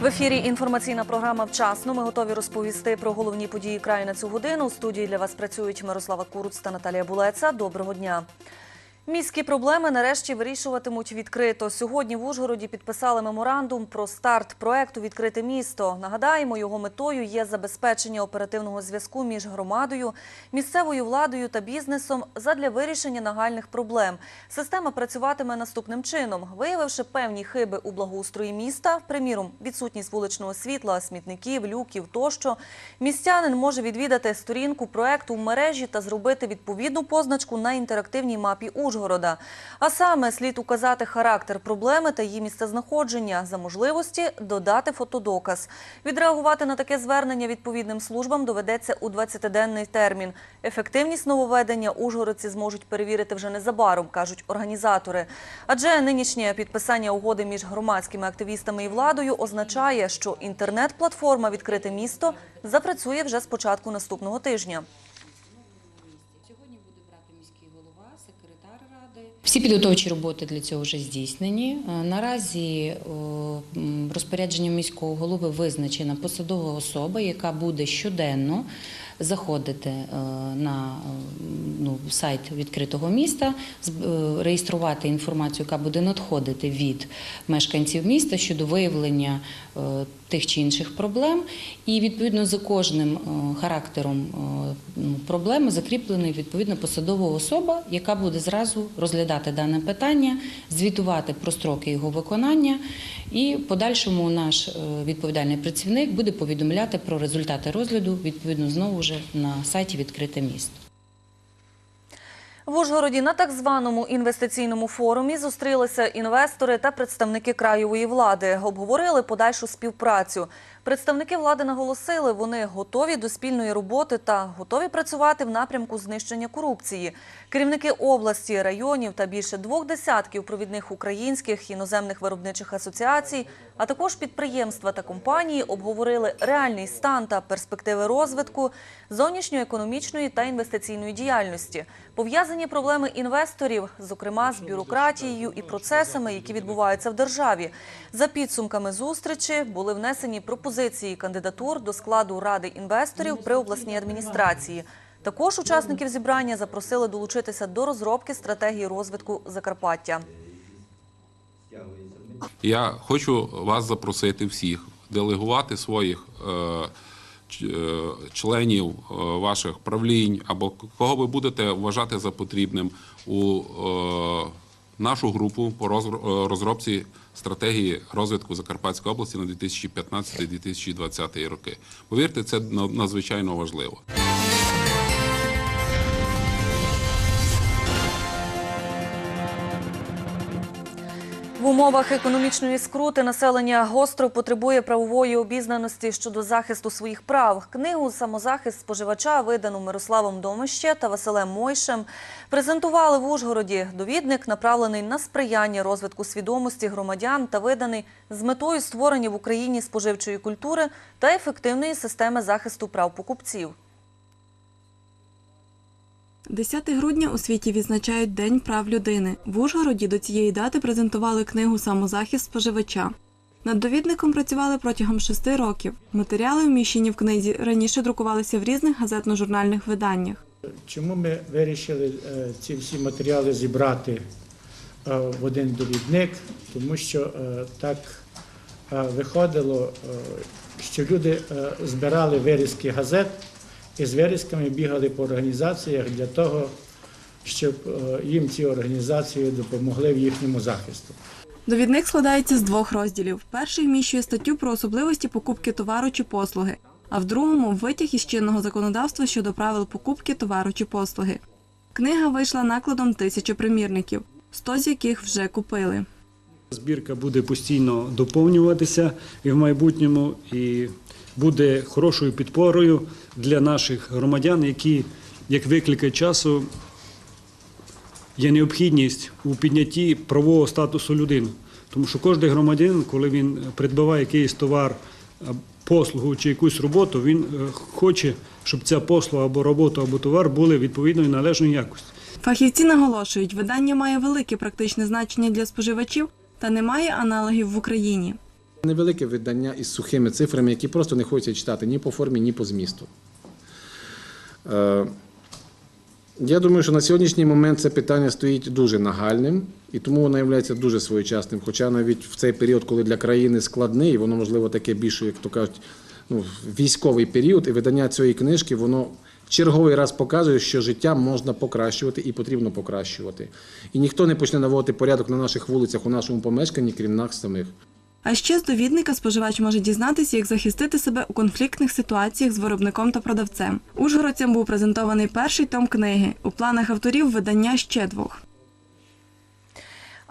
В ефірі інформаційна програма Вчасно. Ми готові розповісти про головні події краю на цю годину. У студії для вас працюють Мирослава Куруц та Наталія Булеца. Доброго дня. Міські проблеми нарешті вирішуватимуть відкрито. Сьогодні в Ужгороді підписали меморандум про старт проекту Відкрите місто. Нагадаємо, його метою є забезпечення оперативного зв'язку між громадою, місцевою владою та бізнесом задля вирішення нагальних проблем. Система працюватиме наступним чином, виявивши певні хиби у благоустрої міста, приміром, відсутність вуличного світла, смітників, люків тощо. Містянин може відвідати сторінку проекту в мережі та зробити відповідну позначку на інтерактивній мапі Ужгорода. А саме слід указати характер проблеми та її місцезнаходження, за можливості додати фотодоказ. Відреагувати на таке звернення відповідним службам доведеться у 20-денний термін. Ефективність нововведення ужгородці зможуть перевірити вже незабаром, кажуть організатори. Адже нинішнє підписання угоди між громадськими активістами і владою означає, що інтернет-платформа Відкрите місто запрацює вже з початку наступного тижня. Сьогодні буде брати міський голова, секретар ради. Всі підготовчі роботи для цього вже здійснені. Е, Наразі о, розпорядженням міського голови визначена посадова особа, яка буде щоденно заходити е, на е, ну, сайт відкритого міста, е, реєструвати інформацію, яка буде надходити від мешканців міста щодо виявлення тих чи інших проблем. І відповідно за кожним характером ну, проблеми закріплений відповідно посадова особа, яка буде зразу розглядати дане питання, звітувати про строки його виконання, і подальшому наш відповідальний працівник буде повідомляти про результати розгляду відповідно знову вже на сайті відкрите місто. В Ужгороді на так званому інвестиційному форумі зустрілися інвестори та представники краєвої влади. Обговорили подальшу співпрацю. Представники влади наголосили, вони готові до спільної роботи та готові працювати в напрямку знищення корупції. Керівники області, районів та більше двох десятків провідних українських іноземних виробничих асоціацій, а також підприємства та компанії обговорили реальний стан та перспективи розвитку зовнішньоекономічної та інвестиційної діяльності, пов'язані проблеми інвесторів, зокрема з бюрократією і процесами, які відбуваються в державі. За підсумками зустрічі були внесені пропозиції кандидатур до складу ради інвесторів при обласній адміністрації. Також учасників зібрання запросили долучитися до розробки стратегії розвитку Закарпаття. Я хочу вас запросити всіх делегувати своїх е, е, членів е, ваших правлінь або кого ви будете вважати за потрібним у нашу групу по е, розробці стратегії розвитку Закарпатської області на 2015-2020 роки. Повірте, це на- надзвичайно важливо. Умовах економічної скрути населення гостро потребує правової обізнаності щодо захисту своїх прав. Книгу Самозахист споживача, видану Мирославом Домище та Василем Мойшем, презентували в Ужгороді. Довідник направлений на сприяння розвитку свідомості громадян та виданий з метою створення в Україні споживчої культури та ефективної системи захисту прав покупців. 10 грудня у світі відзначають День прав людини. В Ужгороді до цієї дати презентували книгу Самозахист споживача. Над довідником працювали протягом шести років. Матеріали, вміщені в книзі, раніше друкувалися в різних газетно-журнальних виданнях. Чому ми вирішили е, ці всі матеріали зібрати е, в один довідник? Тому що е, так виходило, що люди збирали вирізки газет і з вирізками бігали по організаціях для того, щоб е, їм ці організації допомогли в їхньому захисту. Довідник складається з двох розділів. Перший вміщує статтю про особливості покупки товару чи послуги, а в другому витяг із чинного законодавства щодо правил покупки товару чи послуги. Книга вийшла накладом тисячі примірників, 100 з яких вже купили. Збірка буде постійно доповнюватися і в майбутньому, і буде хорошою підпорою для наших громадян, які, як виклики часу, є необхідність у піднятті правового статусу людини. Тому що кожен громадянин, коли він придбаває якийсь товар, послугу чи якусь роботу, він е, хоче, щоб ця послуга або робота, або товар були відповідної належної якості. Фахівці наголошують, видання має велике практичне значення для споживачів та не має аналогів в Україні. Невелике видання із сухими цифрами, які просто не хочеться читати ні по формі, ні по змісту. Е, Я думаю, що на сьогоднішній момент це питання стоїть дуже нагальним, і тому воно є дуже своєчасним. Хоча навіть в цей період, коли для країни складний, воно можливо таке більше, як то кажуть, ну, військовий період, і видання цієї книжки, воно в черговий раз показує, що життя можна покращувати і потрібно покращувати. І ніхто не почне наводити порядок на наших вулицях у нашому помешканні, крім нас самих. А ще з довідника споживач може дізнатися, як захистити себе у конфліктних ситуаціях з виробником та продавцем. Ужгородцям був презентований перший том книги. У планах авторів видання ще двох.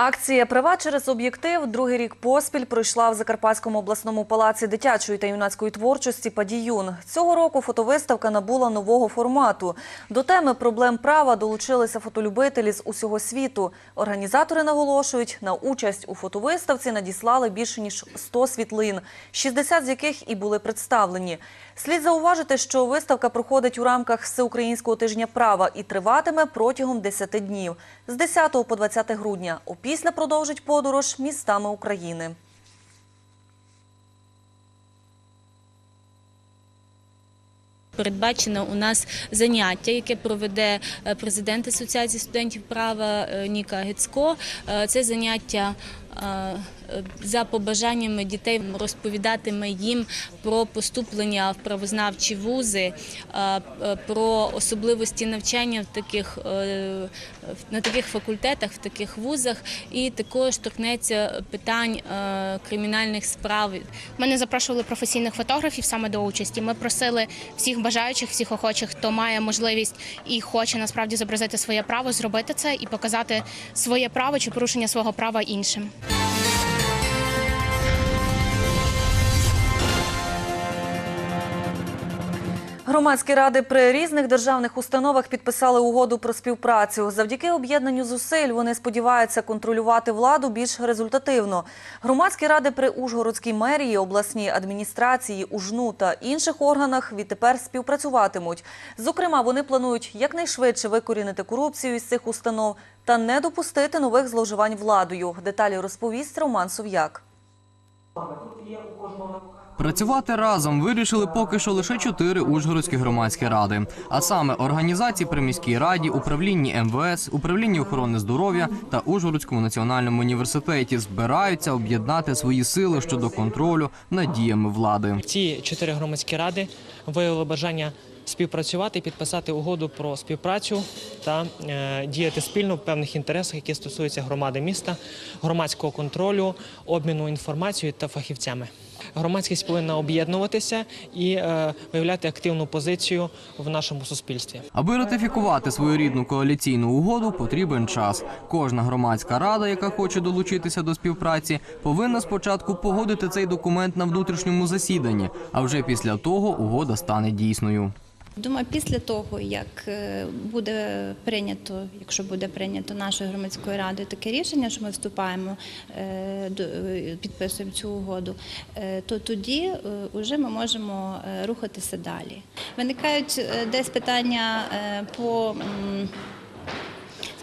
Акція Права через об'єктив другий рік поспіль пройшла в Закарпатському обласному палаці дитячої та юнацької творчості Падіюн. Цього року фотовиставка набула нового формату. До теми проблем права долучилися фотолюбителі з усього світу. Організатори наголошують, на участь у фотовиставці надіслали більше ніж 100 світлин, 60 з яких і були представлені. Слід зауважити, що виставка проходить у рамках Всеукраїнського тижня права і триватиме протягом 10 днів з 10 по 20 грудня. Опісля продовжить подорож містами України. Передбачено у нас заняття, яке проведе е, президент Асоціації студентів права е, Ніка Гецько. Е, Це заняття за побажаннями дітей розповідатиме їм про поступлення в правознавчі вузи, е, е, про особливості навчання в таких, е, на таких факультетах, в таких вузах, і також торкнеться питань кримінальних справ. Ми запрошували професійних фотографів саме до участі. Ми просили всіх бажаючих, всіх охочих, хто має можливість і хоче насправді зобразити своє право, зробити це і показати своє право чи порушення свого права іншим. Громадські ради при різних державних установах підписали угоду про співпрацю. Завдяки об'єднанню зусиль вони сподіваються контролювати владу більш результативно. Громадські ради при Ужгородській мерії, обласній адміністрації, УЖНУ та інших органах відтепер співпрацюватимуть. Зокрема, вони планують якнайшвидше викорінити корупцію із цих установ та не допустити нових зловживань владою. Деталі розповість Роман Сов'як. Працювати разом вирішили поки що лише чотири ужгородські громадські ради, а саме організації при міській раді, управлінні МВС, управлінні охорони здоров'я та Ужгородському національному університеті збираються об'єднати свої сили щодо контролю над діями влади. Ці чотири громадські ради виявили бажання співпрацювати, підписати угоду про співпрацю та е, діяти спільно в певних інтересах, які стосуються громади міста, громадського контролю, обміну інформацією та фахівцями. Громадськість повинна об'єднуватися і е, виявляти активну позицію в нашому суспільстві. Аби ратифікувати свою рідну коаліційну угоду, потрібен час. Кожна громадська рада, яка хоче долучитися до співпраці, повинна спочатку погодити цей документ на внутрішньому засіданні, а вже після того угода стане дійсною. Думаю, після того, як е, буде прийнято, якщо буде прийнято нашою громадською радою таке рішення, що ми вступаємо, е, е, підписуємо цю угоду, то тоді вже ми можемо рухатися далі. Виникають десь питання по.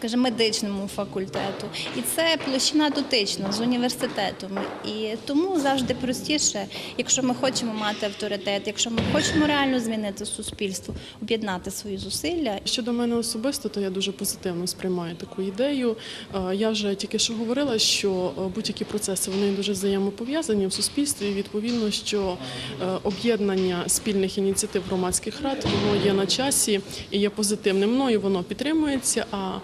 Скажімо, медичному факультету, і це площина дотична з університетом. І тому завжди простіше, якщо ми хочемо мати авторитет, якщо ми хочемо реально змінити суспільство, об'єднати свої зусилля. Щодо мене особисто, то я дуже позитивно сприймаю таку ідею. Е, Я вже тільки що говорила, що е, будь-які процеси вони дуже взаємопов'язані в суспільстві. Відповідно, що е, об'єднання спільних ініціатив громадських рад воно є на часі і є позитивним. Мною воно підтримується. А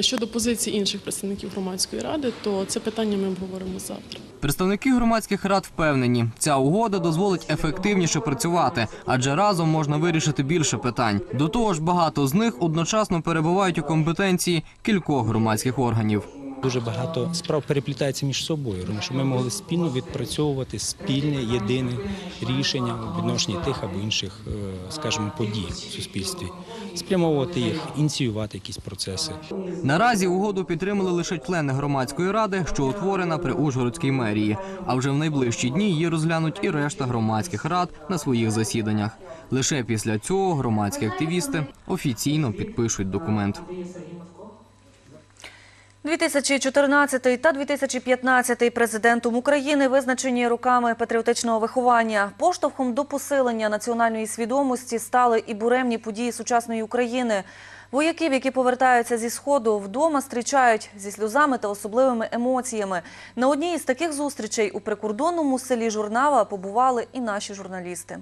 щодо позиції інших представників громадської ради, то це питання ми обговоримо завтра. Представники громадських рад впевнені, ця угода дозволить ефективніше працювати, адже разом можна вирішити більше питань. До того ж, багато з них одночасно перебувають у компетенції кількох громадських органів. Дуже багато справ переплітається між собою, тому що ми могли спільно відпрацьовувати спільне єдине рішення у відношенні тих або інших, е, скажімо, подій в суспільстві, спрямовувати їх, ініціювати якісь процеси. Наразі угоду підтримали лише члени громадської ради, що утворена при Ужгородській мерії. А вже в найближчі дні її розглянуть і решта громадських рад на своїх засіданнях. Лише після цього громадські активісти офіційно підпишуть документ. 2014 та 2015 президентом України визначені роками патріотичного виховання. Поштовхом до посилення національної свідомості стали і буремні події сучасної України. Вояків, які повертаються зі сходу, вдома зустрічають зі сльозами та особливими емоціями. На одній із таких зустрічей у прикордонному селі Журнава побували і наші журналісти.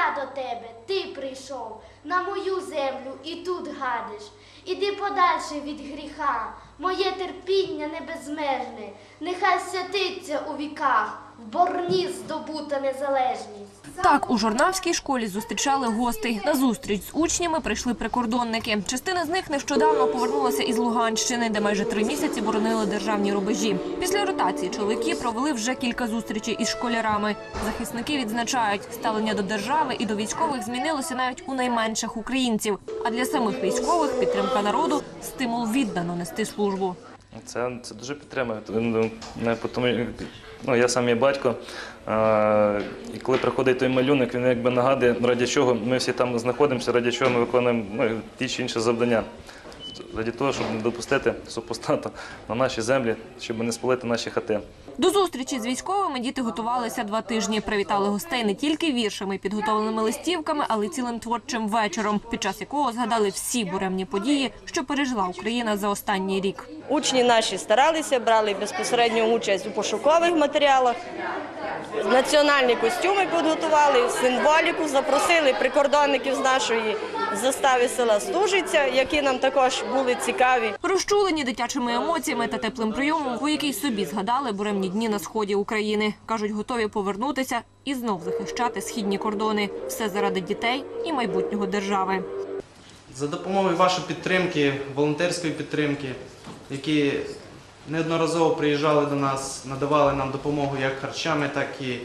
Я до тебе, ти прийшов на мою землю і тут гадиш. Іди подальше від гріха, моє терпіння небезмежне, нехай святиться у віках, борні здобута незалежність. Так, у журнавській школі зустрічали гостей. На зустріч з учнями прийшли прикордонники. Частина з них нещодавно повернулася із Луганщини, де майже три місяці боронили державні рубежі. Після ротації чоловіки провели вже кілька зустрічей із школярами. Захисники відзначають, ставлення до держави і до військових змінилося навіть у найменших українців. А для самих військових підтримка народу стимул віддано нести службу. Це, це дуже підтримує. Тому, ну, я сам є батько, е, і коли приходить той малюнок, він якби нагадує, раді чого ми всі там знаходимося, раді чого ми виконуємо ну, ті чи інші завдання. Раді того, щоб не допустити супостата на наші землі, щоб не спалити наші хати. До зустрічі з військовими діти готувалися два тижні. Привітали гостей не тільки віршами, підготовленими листівками, але й цілим творчим вечором, під час якого згадали всі буремні події, що пережила Україна за останній рік. Учні наші старалися, брали безпосередню участь у пошукових матеріалах. Національні костюми підготували, символіку запросили прикордонників з нашої застави села Стужиця, які нам також були цікаві. Розчулені дитячими емоціями та теплим прийомом, вояки й собі згадали буремні дні на сході України. кажуть, готові повернутися і знов захищати східні кордони. Все заради дітей і майбутнього держави. За допомогою вашої підтримки, волонтерської підтримки, які неодноразово приїжджали до нас, надавали нам допомогу як харчами, так і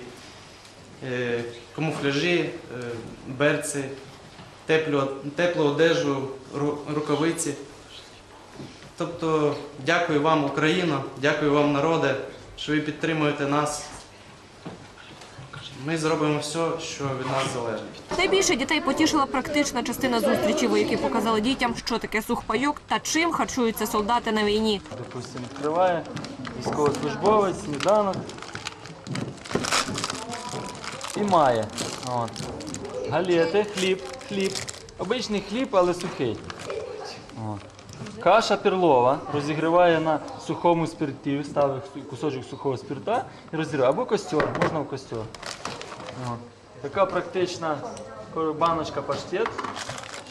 е, камуфляжі, е, берці, теплу, теплу одежу, рукавиці. Тобто, дякую вам, Україна, дякую вам, народе, що ви підтримуєте нас. Ми зробимо все, що від нас залежить. Найбільше дітей потішила практична частина зустрічі. Вояки показали дітям, що таке сухпайок та чим харчуються солдати на війні. Допустимо, відкриває військовослужбовець, сніданок і має. От. Галети, хліб, хліб. Обичний хліб, але сухий. От. Каша перлова розігріває на сухому спирті, ставить кусочок сухого спирта і розігріває. Або костер, можна в костер. От. Така практична баночка паштет,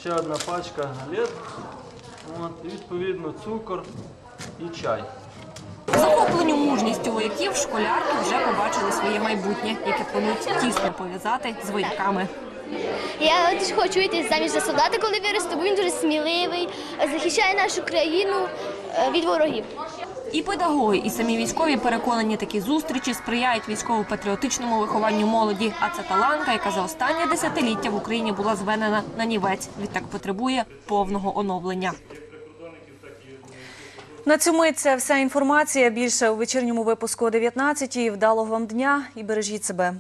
ще одна пачка галет. От. І відповідно цукор і чай. Захопленню мужністю вояків школярки вже побачили своє майбутнє, яке планують тісно пов'язати з вояками. Я от хочу йти заміж за солдата, коли виросту, бо він дуже сміливий, захищає нашу країну е, від ворогів. І педагоги, і самі військові переконані, такі зустрічі сприяють військово-патріотичному вихованню молоді. А це таланка, яка за останнє десятиліття в Україні була зведена на нівець. Відтак потребує повного оновлення. На мить це вся інформація. Більше у вечірньому випуску о 19-й. Вдалого вам дня і бережіть себе.